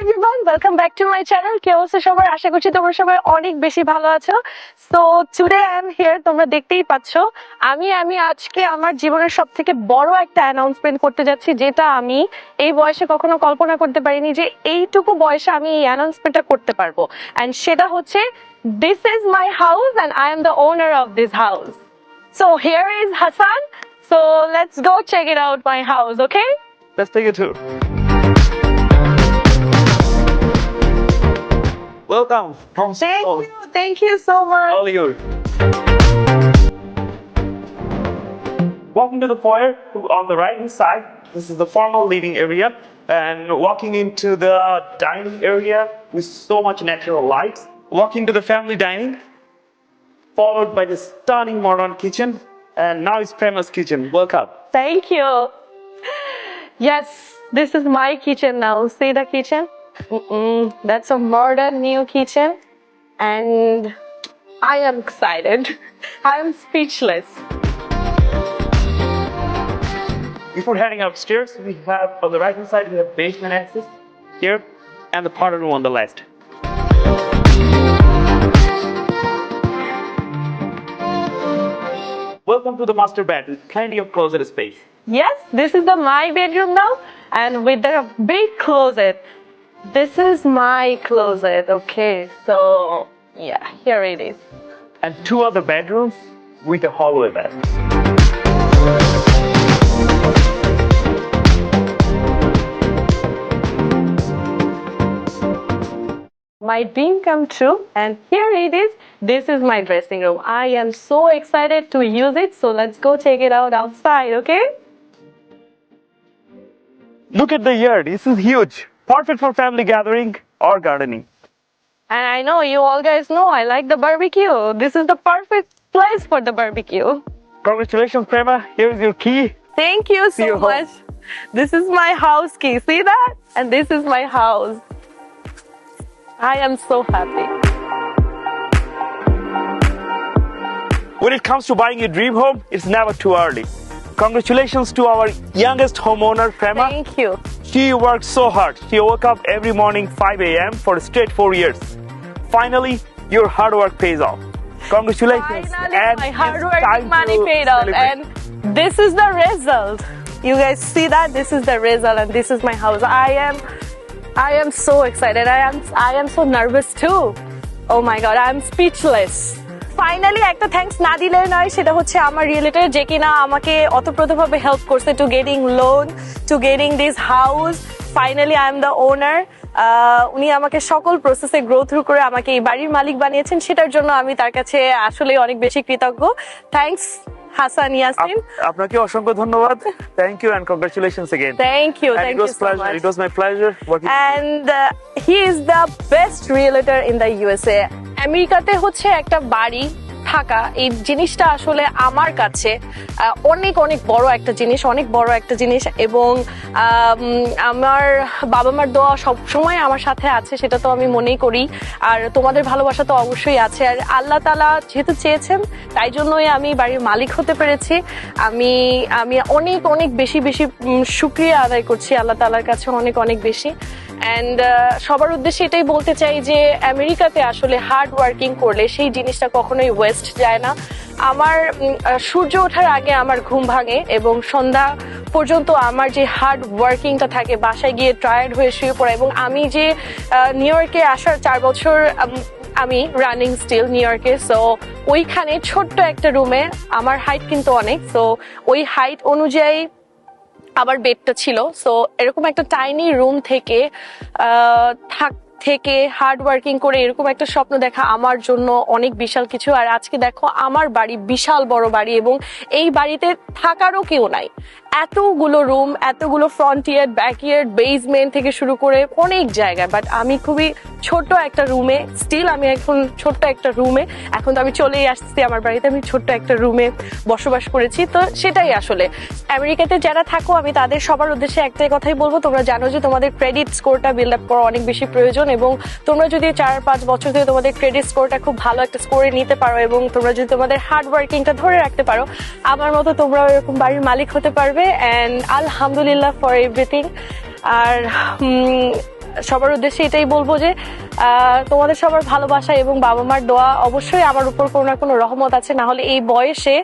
Everyone welcome back to my channel কে অবস্থা সবার? আশা করছি তোমরা সবাই অনেক বেশি ভালো আছো। So today I am here তোমরা দেখতেই পাচ্ছ। আমি আমি আজকে আমার জীবনের সব থেকে বড় একটা অ্যানাউন্সমেন্ট করতে যাচ্ছি, যেটা আমি এই বয়সে কখনো কল্পনা করতে পারিনি যে এইটুকু বয়সে আমি এই অ্যানাউন্সমেন্টটা করতে পারব। অ্যান্ড সেটা হচ্ছে this is my house and I am the owner of this house so here is Hasan so let's go check it out my house okay Let's take a tour. Welcome. From Thank Seoul. you. Thank you so much. All yours. Walking to the foyer on the right hand side. This is the formal living area. And walking into the dining area with so much natural light. Walking to the family dining. Followed by the stunning modern kitchen. And now it's Prema's kitchen. Welcome. Thank you. Yes, this is my kitchen now. See the kitchen? Mm-mm, that's a modern new kitchen. And I am excited. I am speechless. Before heading upstairs, we have on the right hand side we have basement access here and the parlor room on the left. Welcome to the master bed with plenty of closet space. Yes, this is the my bedroom now. And with the big closet. This is my closet. Okay, so yeah, here it is. And two other bedrooms with a hallway bed. my dream come true and here it is this is my dressing room i am so excited to use it so let's go check it out outside okay Look at the yard, this is huge. Perfect for family gathering or gardening. and i know you all guys know i like the barbecue this is the perfect place for the barbecue Congratulations, Prema. Here's your key. thank you so your home. much this is my house key see that and this is my house i am so happy When it comes to buying a dream home, it's never too early. Congratulations to our youngest homeowner, Prema. thank you She worked so hard. She woke up every morning 5 a.m. for straight four years. Finally, your hard work pays off. Congratulations. Finally, And my hard working money paid off, and this is the result. You guys see that? This is the result, and this is my house. I am, I am so excited. I am, I am so nervous too. Oh my god, I am speechless. Finally একটা thanks না দিলে নয় সেটা হচ্ছে আমার রিয়েলিটার যে কিনা আমাকে অতপ্রতভাবে হেল্প করছে to getting loan to getting this house finally I am the owner উনি আমাকে সকল প্রসেসে গ্রো থ্রু করে আমাকে এই বাড়ির মালিক বানিয়েছেন সেটার জন্য আমি তার কাছে আসলে অনেক বেশি কৃতজ্ঞ। থ্যাঙ্কস হাসান ইয়াসিন আপনাকে অসংখ্য ধন্যবাদ। Thank you and congratulations again thank you thank it you was so pleasure. Much It was my pleasure working. and uh, he is the best realtor in the USA আমেরিকাতে হচ্ছে একটা বাড়ি থাকা। এই জিনিসটা আসলে আমার কাছে অনেক অনেক বড় একটা জিনিস অনেক বড় একটা জিনিস এবং আমার বাবা মার দোয়া সব সময় আমার সাথে আছে সেটা তো আমি মনেই করি। আর তোমাদের ভালোবাসা তো অবশ্যই আছে। আর আল্লাহ তালা যেহেতু চেয়েছেন তাই জন্যই আমি বাড়ির মালিক হতে পেরেছি। আমি আমি অনেক অনেক বেশি বেশি উম, শুক্রিয়া আদায় করছি আল্লাহ তালার কাছে অনেক অনেক বেশি। অ্যান্ড সবার উদ্দেশ্যে এটাই বলতে চাই যে আমেরিকাতে আসলে হার্ড ওয়ার্কিং করলে সেই জিনিসটা কখনোই ওয়েস্ট যায় না। আমার সূর্য ওঠার আগে আমার ঘুম ভাঙে এবং সন্ধ্যা পর্যন্ত আমার যে হার্ড ওয়ার্কিংটা থাকে, বাসায় গিয়ে টায়ার্ড হয়ে শুয়ে পড়া এবং আমি যে নিউ ইয়র্কে আসার চার বছর আমি রানিং স্টিল নিউ ইয়র্কে সো ওইখানে ছোট্ট একটা রুমে আমার হাইট কিন্তু অনেক সো ওই হাইট অনুযায়ী আবার বেডটা ছিল। সো এরকম একটা টাইনি রুম থেকে থাক থেকে হার্ড ওয়ার্কিং করে এরকম একটা স্বপ্ন দেখা আমার জন্য অনেক বিশাল কিছু। আর আজকে দেখো, আমার বাড়ি বিশাল বড় বাড়ি এবং এই বাড়িতে থাকারও কেউ নাই। এতগুলো রুম এতগুলো front yard back yard basement থেকে শুরু করে অনেক জায়গায় বাট আমি খুবই ছোট একটা রুমে স্টিল আমি এখন ছোট্ট একটা রুমে এখন তো আমি চলেই আসছি আমার বাড়িতে, আমি ছোট্ট একটা রুমে বসবাস করেছি। তো সেটাই আসলে। আমেরিকাতে যারা থাকো, আমি তাদের সবার উদ্দেশ্যে একটাই কথাই বলব, তোমরা জানো যে তোমাদের ক্রেডিট স্কোরটা বিল্ড আপ করা অনেক বেশি প্রয়োজন। এবং তোমরা যদি চার পাঁচ বছর ধরে তোমাদের ক্রেডিট স্কোরটা খুব ভালো একটা স্কোরে নিতে পারো এবং তোমরা যদি তোমাদের হার্ড ওয়ার্কিংটা ধরে রাখতে পারো, আমার মতো তোমরা এরকম বাড়ির মালিক হতে পারবে অ্যান্ড আলহামদুলিল্লাহ ফর এভরিথিং আর সবার উদ্দেশ্যে এটাই বলব যে তোমাদের সবার ভালোবাসা এবং বাবা মার দোয়া অবশ্যই আমার উপর কোনো না কোনো রহমত আছে। না হলে এই বয়সে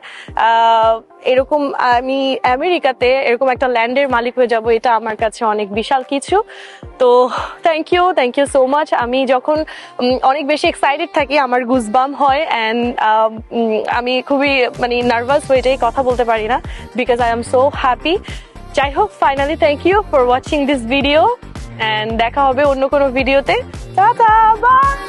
এরকম আমি আমেরিকাতে এরকম একটা ল্যান্ডের মালিক হয়ে যাব, এটা আমার কাছে অনেক বিশাল কিছু। তো thank you thank you so much আমি যখন অনেক বেশি এক্সাইটেড থাকি, আমার গুজবাম হয় অ্যান্ড আমি খুবই মানে নার্ভাস হয়ে যাই, কথা বলতে পারি না because I am so happy যাই হোক finally thank you for watching this video and দেখা হবে অন্য কোনো ভিডিওতে Tchau, tchau. Bye.